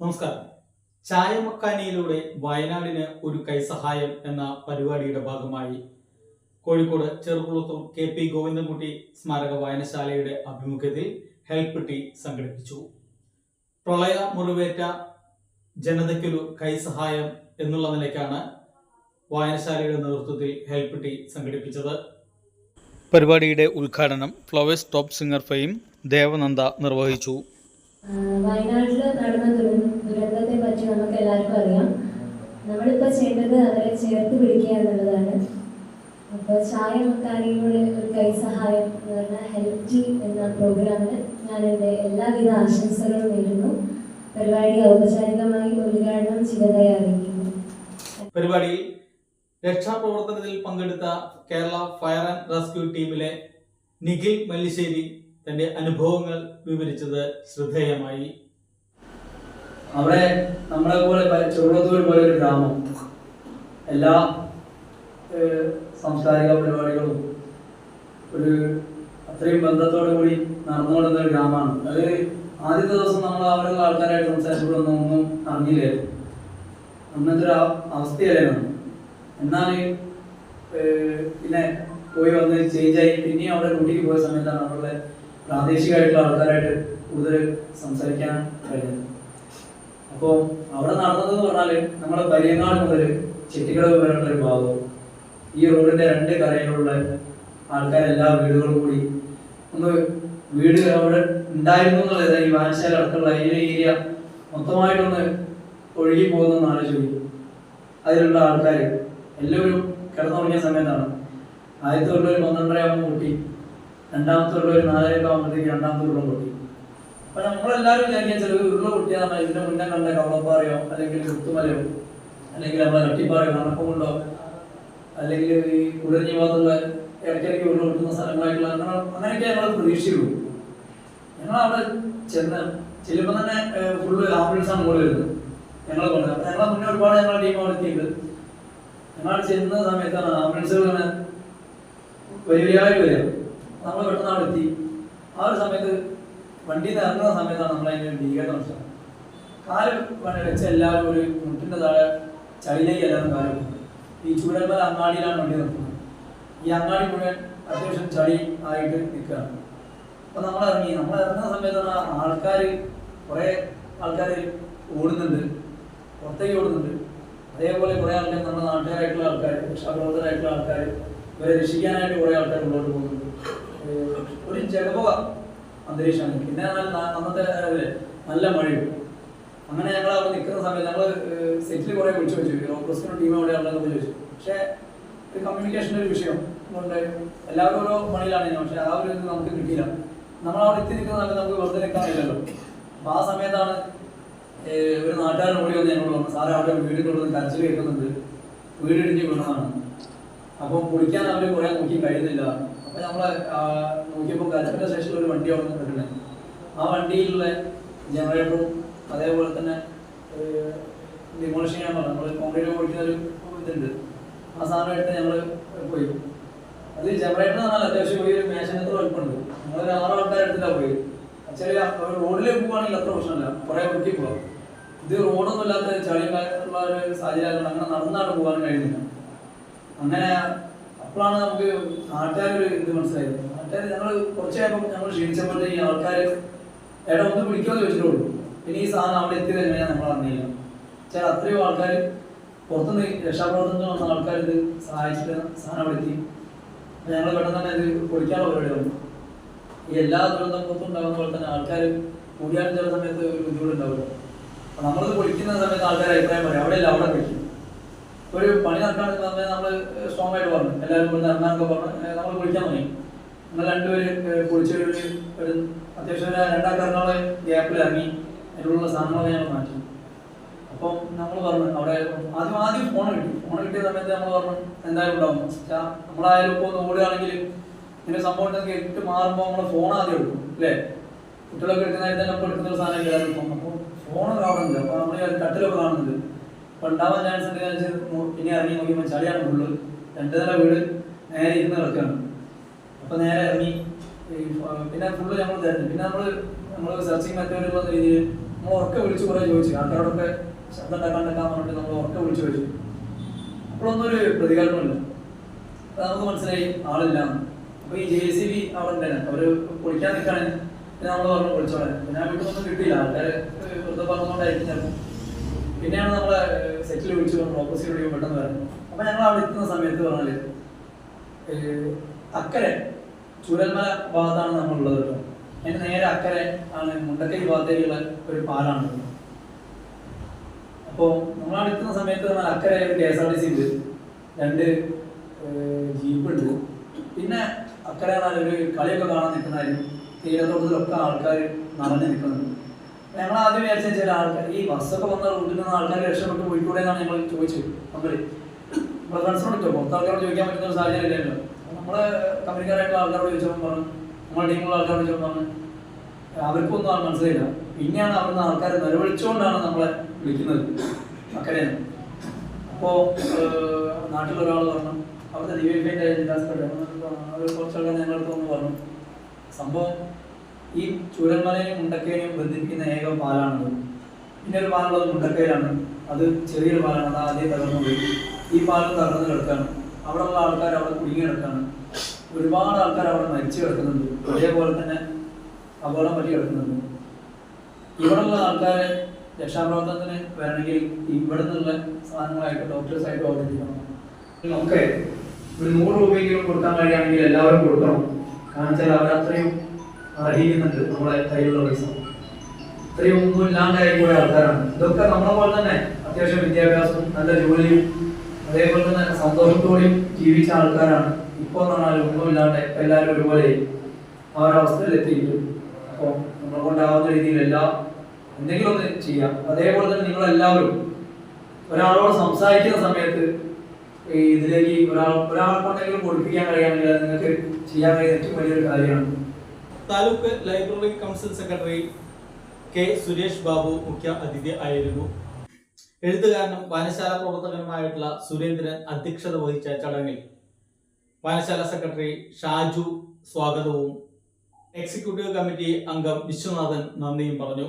നമസ്കാരം. ചായമക്കാനിയിലൂടെ വയനാടിന് ഒരു കൈസഹായം എന്ന പരിപാടിയുടെ ഭാഗമായി കോഴിക്കോട് ചെറുകുളത്തൂർ കെ പി ഗോവിന്ദൻകുട്ടി സ്മാരക വായനശാലയുടെ അഭിമുഖ്യത്തിൽ ഹെൽപ്പ് ടീ സംഘടിപ്പിച്ചു. പ്രളയ മുറിവേറ്റ ജനതയ്ക്കൊരു കൈസഹായം എന്നുള്ള നിലയ്ക്കാണ് വായനശാലയുടെ നേതൃത്വത്തിൽ ഹെൽപ്പ് ടീ സംഘടിപ്പിച്ചത്. പരിപാടിയുടെ ഉദ്ഘാടനം Flowers top singer fame Devananda നിർവഹിച്ചു. വയനാട്ടിൽ നടന്ന ദുരന്ത ദുരന്തത്തെ പറ്റി നമുക്ക് എല്ലാവർക്കും അറിയാം. നമ്മളിപ്പോൾ ചെയ്യേണ്ടത് അവരെ ചേർത്ത് പിടിക്കുക എന്നുള്ളതാണ്. അപ്പോൾ ചായ മക്കാനിയുടെ ഒരു കൈസഹായം എന്ന് പറഞ്ഞ ഹെൽപ് എന്ന പ്രോഗ്രാമിന് ഞാൻ എന്റെ എല്ലാവിധ ആശംസകളും നേരുന്നു. പരിപാടി ഔപചാരികമായി ഉദ്ഘാടനം ചെയ്തതായി അറിയിക്കുന്നു. പരിപാടി രക്ഷാപ്രവർത്തനത്തിൽ പങ്കെടുത്ത കേരള ഫയർ ആൻഡ് റെസ്ക്യൂ ടീമിലെ നിഖിൽ മല്ലിശ്ശേരി തന്റെ അനുഭവങ്ങൾ വിവരിച്ചത് ശ്രദ്ധേയമായി. അവിടെ നമ്മളെ പോലെ ചെറുപ്പത്തൂർ പോലെ ഒരു ഗ്രാമം. എല്ലാ സാംസ്കാരിക പരിപാടികളും ഒരു അത്രയും ബന്ധത്തോടു കൂടി നടന്നുകൊണ്ടിരുന്ന ഒരു ഗ്രാമമാണ്. അത് ആദ്യത്തെ ദിവസം നമ്മൾ അവരുടെ ആൾക്കാരായിട്ട് സംസാരിച്ചപ്പോഴൊന്നും ഒന്നും അറിഞ്ഞില്ലായിരുന്നു അങ്ങനത്തെ ഒരു അവ- അവസ്ഥയായിരുന്നു എന്നാൽ പിന്നെ പോയി വന്ന് ചേഞ്ചായി പിന്നെയും അവിടെ ഡ്യൂട്ടിക്ക് പോയ സമയത്താണ് അവരുടെ പ്രാദേശികമായിട്ടുള്ള ആൾക്കാരായിട്ട് കൂടുതൽ സംസാരിക്കാൻ കഴിഞ്ഞത് അപ്പോൾ അവിടെ നടന്നത് എന്ന് പറഞ്ഞാൽ നമ്മുടെ പരിയങ്ങാട് മുതൽ ചെട്ടിക്കടവ് വരെയുള്ള ഒരു ഭാഗവും ഈ റോഡിന്റെ രണ്ട് കരയിലുള്ള ആൾക്കാരെല്ലാ വീടുകളും കൂടി ഒന്ന് വീട് അവിടെ ഉണ്ടായിരുന്നു എന്നുള്ളത് ഈ വായനശാല അടക്കമുള്ള ഈ ഏരിയ മൊത്തമായിട്ടൊന്ന് ഒഴുകി പോകുന്ന ആലോചിക്കും. അതിലുള്ള ആൾക്കാർ എല്ലാവരും കിടന്നുറങ്ങിയ സമയത്താണ് ആദ്യത്തെ തൊള്ളായിരത്തി ഒരു പന്ത്രണ്ടര ആകുമ്പോൾ പൊട്ടി രണ്ടാമത്തെ ഉള്ള ഒരു നാലരയൊക്കെ ആകുമ്പോഴത്തേക്ക് രണ്ടാമത്തെ ഉള്ള പൊട്ടി. അപ്പൊ നമ്മളെല്ലാവരും വിചാരിക്കാൻ ചിലത് ഉരുള പൊട്ടിയാൽ നമ്മൾ ഇതിന്റെ മുന്നേ കണ്ട കവളപ്പാറയോ അല്ലെങ്കിൽ കുത്തുമലയോ അല്ലെങ്കിൽ നമ്മളെ കട്ടിപ്പാറയോ നടപ്പമുണ്ടോ അല്ലെങ്കിൽ ഈ കുടഞ്ഞ ഭാഗത്തുള്ള ഇടയ്ക്കിടയ്ക്ക് ഉരുള പൊട്ടുന്ന സ്ഥലങ്ങളായിട്ടുള്ള അങ്ങനെ അങ്ങനെയൊക്കെ ഞങ്ങൾ പ്രതീക്ഷയുള്ളൂ ഞങ്ങൾ അവിടെ ചെന്ന് ചെല്ലുമ്പോൾ തന്നെ ഫുള്ള് ആംബുലൻസ് ആണ് മുകളിൽ വരുന്നത് ഞങ്ങളെ കൊണ്ട് അപ്പൊ ഞങ്ങളെ മുന്നേ ഒരുപാട് ഞങ്ങളുടെ ടീം അവിടെ എത്തിയിട്ടുണ്ട്. ഞങ്ങൾ ചെന്ന സമയത്താണ് ആംബുലൻസുകൾ ഇങ്ങനെ വലിയ വലിയ നമ്മൾ പെട്ടെന്ന് അവിടെ എത്തി. ആ ഒരു സമയത്ത് വണ്ടിയിൽ നിന്ന് ഇറങ്ങുന്ന സമയത്താണ് നമ്മൾ അതിന്റെ ഭീകരത മനസ്സിലാക്കുന്നത് കാൽ വെച്ച എല്ലാവരും ഒരു മുട്ടിന്റെ താഴെ ചളിയിലേക്ക് എല്ലാവരും കാലം ഈ ചൂടന്മാർ അങ്ങാടിയിലാണ് വണ്ടി നിർത്തുന്നത്. ഈ അങ്ങാടി മുഴുവൻ അത്യാവശ്യം ചളി ആയിട്ട് നിൽക്കുകയാണ്. അപ്പൊ നമ്മൾ ഇറങ്ങി. നമ്മൾ ഇറങ്ങുന്ന സമയത്താണ് ആൾക്കാർ കുറേ ആൾക്കാർ ഓടുന്നുണ്ട്. പുറത്തേക്ക് ഓടുന്നുണ്ട്. അതേപോലെ കുറേ ആൾക്കാർ നമ്മുടെ നാട്ടുകാരായിട്ടുള്ള ആൾക്കാർ രക്ഷാപ്രവർത്തകരായിട്ടുള്ള ആൾക്കാർ ഇവരെ രക്ഷിക്കാനായിട്ട് കുറേ ആൾക്കാർ മുന്നോട്ട് പോകുന്നുണ്ട്. ഒരു ജഗപുക അന്തരീക്ഷമാണ്. പിന്നെ അന്നത്തെ നല്ല മഴയും. അങ്ങനെ ഞങ്ങൾ അവിടെ നിൽക്കുന്ന സമയത്ത് ഞങ്ങൾ സെറ്റിൽ കുറേ വിളിച്ചു വെച്ചു റോക്രസ്റ്റിന് ടീം അവിടെ ഉള്ളതെന്ന് ചോദിച്ചു. പക്ഷേ ഒരു കമ്മ്യൂണിക്കേഷന്റെ ഒരു വിഷയം. കൊണ്ട് എല്ലാവരും ഓരോ പണിയിലാണ് പക്ഷേ ആ ഒരു ഇത് നമുക്ക് കിട്ടിയില്ല. നമ്മൾ അവിടെ എത്തി നിൽക്കുന്ന സമയത്ത് നമുക്ക് വെറുതെ നിൽക്കാൻ കഴിയില്ലല്ലോ. അപ്പോൾ ആ സമയത്താണ് ഒരു നാട്ടുകാരൻ ഓടി വന്ന് ഞങ്ങൾ പറഞ്ഞു സാറേ അവിടെ വീടിനുള്ളത് കരച്ചിൽ കേൾക്കുന്നുണ്ട്. വീടിടിഞ്ഞ് വീണതാണ്. അപ്പം കുളിക്കാൻ അവർ കുറേ നോക്കി കഴിയുന്നില്ല. നമ്മൾ നോക്കിയപ്പോൾ കരച്ചിന്റെ സ്റ്റേഷനിൽ ഒരു വണ്ടി അവിടെ നിന്ന് ആ വണ്ടിയിലുള്ള ജനറേറ്ററും അതേപോലെ തന്നെ ചെയ്യാൻ പറഞ്ഞു. നമ്മൾ കോൺക്രീറ്റ് പൊളിക്കുന്ന ഒരു ഇതുണ്ട്. ആ സാധനമായിട്ട് ഞങ്ങൾ പോയി. അത് ജനറേറ്റർ എന്ന് പറഞ്ഞാൽ അത്യാവശ്യം പോയി ഒരു മേശനത്ര വലുപ്പമുണ്ട് ഞങ്ങളൊരു ആറ് ആൾക്കാർ എടുത്തിട്ടാണ് പോയി ചെറിയ റോഡിലേക്ക് പോകുകയാണെങ്കിൽ അത്ര പ്രശ്നമില്ല. കുറേ വൃത്തി പോകാം ഇത് റോഡൊന്നും ഇല്ലാത്ത ചളിയുള്ള ഒരു സാഹചര്യം അങ്ങനെ നടന്നാണ് പോകാൻ കഴിയുന്നില്ല അങ്ങനെ അപ്പോഴാണ് നമുക്ക് നാട്ടുകാരൊരു ഇത് മനസ്സിലായത്. നാട്ടുകാർ ഞങ്ങൾ കുറച്ചായപ്പോൾ ഞങ്ങൾ ക്ഷീണിച്ചപ്പോൾ ഈ ആൾക്കാർ എടാ ഒന്ന് പിടിക്കുമെന്ന് ചോദിച്ചിട്ടുള്ളൂ. ഇനി ഈ സാധനം അവിടെ എത്തിയത് എങ്ങനെയാണ് നമ്മൾ അറിഞ്ഞില്ല. ചില അത്രയും ആൾക്കാർ പുറത്തുനിന്ന് രക്ഷാപ്രവർത്തനത്തിന് വന്ന ആൾക്കാർ ഇത് സഹായിച്ചിട്ട് സാധനം അവിടെ എത്തി. ഞങ്ങൾ പെട്ടെന്ന് തന്നെ ഇത് പൊളിക്കാനുള്ള പരിപാടി വന്നു. ഈ എല്ലാ ദുരന്തങ്ങൾക്കും ഉണ്ടാകുന്ന പോലെ തന്നെ ആൾക്കാർ കൂടിയാലും ചില സമയത്ത് ഒരു ബുദ്ധിമുട്ടുണ്ടാവില്ല. അപ്പോൾ നമ്മളത് പൊളിക്കുന്ന സമയത്ത് ആൾക്കാർ അഭിപ്രായം പറയും. അവിടെയല്ല അവിടെ പൊളിക്കും. ഒരു പണി നടക്കാണെങ്കിൽ തന്നെ നമ്മൾ സ്ട്രോങ് ആയിട്ട് പറഞ്ഞു. എല്ലാവരും കൂടി ഇറങ്ങാനൊക്കെ പറഞ്ഞു. നമ്മൾ കുളിക്കാൻ തുടങ്ങി. നമ്മൾ രണ്ടുപേര് കുളിച്ച് ഒരു അത്യാവശ്യം രണ്ടാക്കാരനോളെ ഗ്യാപ്പിൽ ഇറങ്ങി അതിനുള്ള സാധനങ്ങളൊക്കെ ഞങ്ങൾ മാറ്റി. അപ്പം നമ്മൾ പറഞ്ഞു അവിടെ ആദ്യം ആദ്യം ഫോൺ കിട്ടി. ഫോൺ കിട്ടിയ സമയത്ത് നമ്മൾ പറഞ്ഞു എന്തായാലും ഉണ്ടാവും. നമ്മളായാലും ഇപ്പോൾ ഒന്ന് ഓടുകയാണെങ്കിൽ ഇതിന്റെ സംഭവം ഉണ്ടെങ്കിൽ ഇട്ട് മാറുമ്പോൾ നമ്മൾ ഫോൺ ആദ്യം എടുക്കും അല്ലേ? കുട്ടികളൊക്കെ എടുക്കുന്ന നേരത്തെ തന്നെ ഇപ്പോൾ എടുക്കുന്ന ഒരു സാധനം ഫോൺ അപ്പോൾ ഫോൺ കാണുന്നുണ്ട് അപ്പോൾ നമ്മൾ കട്ടിലൊക്കെ കാണുന്നുണ്ട്. ഉണ്ടാവാൻ ചാൻസ് ഉണ്ട് പിന്നെ ഇറങ്ങി നോക്കിയപ്പോൾ ചളിയാണ് ഫുള്ള് രണ്ട് നില വീട് നേരെ ഇരുന്ന് കിടക്കുകയാണ് അപ്പോൾ നേരെ ഇറങ്ങി പിന്നെ ഫുള്ള് നമ്മൾ തരുന്നു പിന്നെ നമ്മൾ നമ്മൾ സെർച്ചിങ് മെത്തേഡുള്ള രീതിയിൽ നമ്മൾ ഉറക്കെ വിളിച്ചു കുറേ ചോദിച്ചു. ആൾക്കാരോടൊക്കെ ശബ്ദം ഉണ്ടാക്കാണ്ടൊക്കെ പറഞ്ഞിട്ട് നമ്മൾ ഉറക്കെ വിളിച്ചു ചോദിച്ചു. അപ്പോഴൊന്നും ഒരു പ്രതികരണമില്ല അപ്പൊ നമുക്ക് മനസ്സിലായി ആളില്ല. അപ്പൊ ഈ ജെ സി ബി അവിടെ ഉണ്ടായിരുന്നു. അവർ പൊളിക്കാൻ നിൽക്കാണ് പിന്നെ നമ്മൾ പറഞ്ഞു പൊളിച്ചോളാൻ. പിന്നെ ആ വീട്ടിലൊന്നും കിട്ടിയില്ല. ആൾക്കാർ വെറുതെ പറഞ്ഞുകൊണ്ടായിരിക്കും ചിലപ്പോൾ പിന്നെയാണ് നമ്മളെ സെറ്റിൽ വിളിച്ചു പറഞ്ഞു ഓപ്പോസിറ്റ് പെട്ടെന്ന് പറഞ്ഞു അപ്പൊ ഞങ്ങൾ അവിടെ എത്തുന്ന സമയത്ത് പറഞ്ഞാൽ അക്കരെ ചൂരൽമല ഭാഗത്താണ് നമ്മളുള്ളത് കേട്ടോ. അതിന് നേരെ അക്കരെ ആണ് മുണ്ടക്കൈ ഭാഗത്തേക്കുള്ള ഒരു പാലാണ്. അപ്പോൾ നമ്മൾ അവിടെ എത്തുന്ന സമയത്ത് പറഞ്ഞാൽ അക്കരെ ഒരു K S R T C ഉണ്ട്. രണ്ട് ജീപ്പ് ഉണ്ട് പിന്നെ അക്കരെ ഒരു കളിയൊക്കെ കാണാൻ നിൽക്കുന്നതായിരുന്നു തീരത്തോട്ടത്തിലൊക്കെ ആൾക്കാർ നിറഞ്ഞു നിൽക്കുന്നുണ്ട്. ഞങ്ങൾ ആദ്യം വിചാരിച്ച ചില ആൾക്കാർ ഈ ബസ്സൊക്കെ വന്ന റൂട്ടിൽ നിന്ന് ആൾക്കാർ രക്ഷപ്പെട്ട് പോയിക്കൂടെ എന്നാണ് ഞങ്ങൾ ചോദിച്ചത് നമ്മൾ നമ്മുടെ ഫ്രണ്ട്സിനോട് ചോദിച്ചു പുറത്ത് ആൾക്കാരോട് ചോദിക്കാൻ പറ്റുന്ന ഒരു സാഹചര്യം ഇല്ലല്ലോ നമ്മളെ കമ്പനിക്കാരായിട്ടുള്ള ആൾക്കാരോട് ചോദിച്ചപ്പോൾ പറഞ്ഞു നമ്മുടെ ടീമുള്ള ആൾക്കാരോട് ചോദിച്ചപ്പോൾ പറഞ്ഞു അവർക്കൊന്നും അത് മനസ്സിലായില്ല. പിന്നെയാണ് അവിടുന്ന് ആൾക്കാർ നിലവിളിച്ചുകൊണ്ടാണ് നമ്മളെ വിളിക്കുന്നത്. അക്കരെ അപ്പോൾ നാട്ടിലൊരാൾ പറഞ്ഞു അവിടുത്തെ ഡിവൈഫൈന്റെ കുറച്ച് ആൾക്കാർ ഞങ്ങളുടെ ഒന്ന് പറഞ്ഞു. സംഭവം ഈ ചൂരന്മലയും മുണ്ടക്കയിലും ബന്ധിപ്പിക്കുന്ന ഏക പാലാണത്. പിന്നെ ഒരു പാലുള്ളത് മുണ്ടക്കയിലാണ്. അത് ചെറിയൊരു പാലാണ്. അത് ആദ്യം തകർന്നു പോയി. ഈ പാലം തകർന്ന് കിടക്കാണ്. അവിടെ ഉള്ള ആൾക്കാർ അവിടെ കുടുങ്ങി കിടക്കാണ്. ഒരുപാട് ആൾക്കാർ അവിടെ മരിച്ചു കിടക്കുന്നുണ്ട്. അതേപോലെ തന്നെ അപകടം പറ്റി കിടക്കുന്നുണ്ട്. ഇവിടെയുള്ള ആൾക്കാരെ രക്ഷാപ്രവർത്തനത്തിന് വരണമെങ്കിൽ ഇവിടെ നിന്നുള്ള സാധനങ്ങളായിട്ട് ഡോക്ടേഴ്സായിട്ട് അവതരിപ്പിക്കണം ഒക്കെ ഒരു നൂറ് രൂപയെങ്കിലും കൊടുക്കാൻ കഴിയുകയാണെങ്കിൽ എല്ലാവരും കൊടുക്കണം. കാരണം വെച്ചാൽ അവർ അത്രയും അർഹിക്കുന്നുണ്ട് നമ്മളെ കയ്യിലുള്ള പൈസ ഇത്രയും ഒന്നും ഇല്ലാണ്ടായി പോയ ആൾക്കാരാണ്. ഇതൊക്കെ നമ്മളെ പോലെ തന്നെ അത്യാവശ്യം വിദ്യാഭ്യാസവും നല്ല ജോലിയും അതേപോലെ തന്നെ സന്തോഷത്തോടെയും ജീവിച്ച ആൾക്കാരാണ്. ഇപ്പോൾ എന്ന് പറഞ്ഞാൽ ഒന്നും ഇല്ലാണ്ട് എല്ലാവരും ഒരുപോലെ ആ ഒരു അവസ്ഥയിൽ എത്തിയിട്ടുണ്ട്. അപ്പോൾ നമ്മളെ കൊണ്ടാവുന്ന രീതിയിൽ എല്ലാം എന്തെങ്കിലും ഒന്ന് ചെയ്യാം. അതേപോലെ തന്നെ നിങ്ങൾ എല്ലാവരും ഒരാളോട് സംസാരിക്കുന്ന സമയത്ത് ഇതിലേക്ക് ഒരാൾ ഒരാളെ കൊണ്ടെങ്കിലും കൊടുപ്പിക്കാൻ കഴിയുകയാണെങ്കിൽ നിങ്ങൾക്ക് ചെയ്യാൻ കഴിയുന്ന ഏറ്റവും വലിയൊരു കാര്യമാണ് taluk library council secretary K Suresh Babu മുഖ്യ അതിഥി ആയിരുന്നു. എഴുത്തുകാരനും വായനശാല പ്രവർത്തകനുമായിട്ടുള്ള സുരേന്ദ്രൻ അധ്യക്ഷത വഹിച്ച ചടങ്ങിൽ വായനശാല സെക്രട്ടറി ഷാജു സ്വാഗതവും എക്സിക്യൂട്ടീവ് കമ്മിറ്റി അംഗം വിശ്വനാഥൻ നന്ദിയും പറഞ്ഞു.